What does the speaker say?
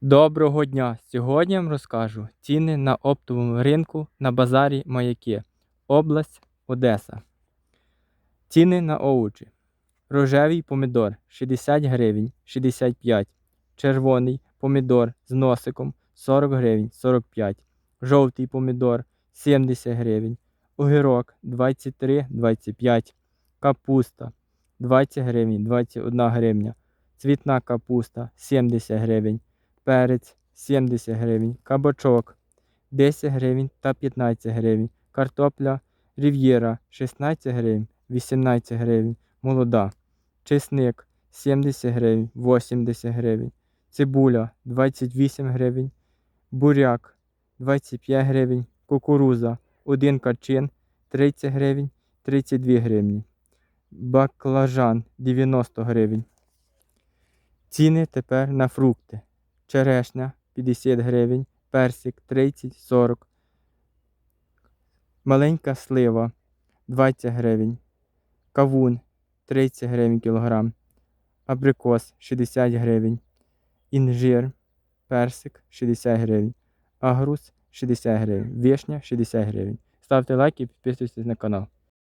Доброго дня! Сьогодні я вам розкажу ціни на оптовому ринку на базарі Маяки, область Одеса. Ціни на овочі. Рожевий помідор 60 гривень 65. Червоний помідор з носиком 40 гривень 45. Жовтий помідор 70 гривень. Огірок 23 25. Капуста 20 гривень 21 гривня. Цвітна капуста 70 гривень перець 70 гривень, кабачок 10 гривень та 15 гривень, картопля Рів'єра 16 гривень, 18 гривень, молода, чесник 70 гривень, 80 гривень, цибуля 28 гривень, буряк 25 гривень, кукуруза 1 качин 30 гривень, 32 гривні, баклажан 90 гривень. Ціни тепер на фрукти черешня 50 гривень, персик 30-40, маленька слива 20 гривень, кавун 30 гривень кілограм, абрикос 60 гривень, інжир, персик 60 гривень, агрус 60 гривень, вишня 60 гривень. Ставте лайк і підписуйтесь на канал.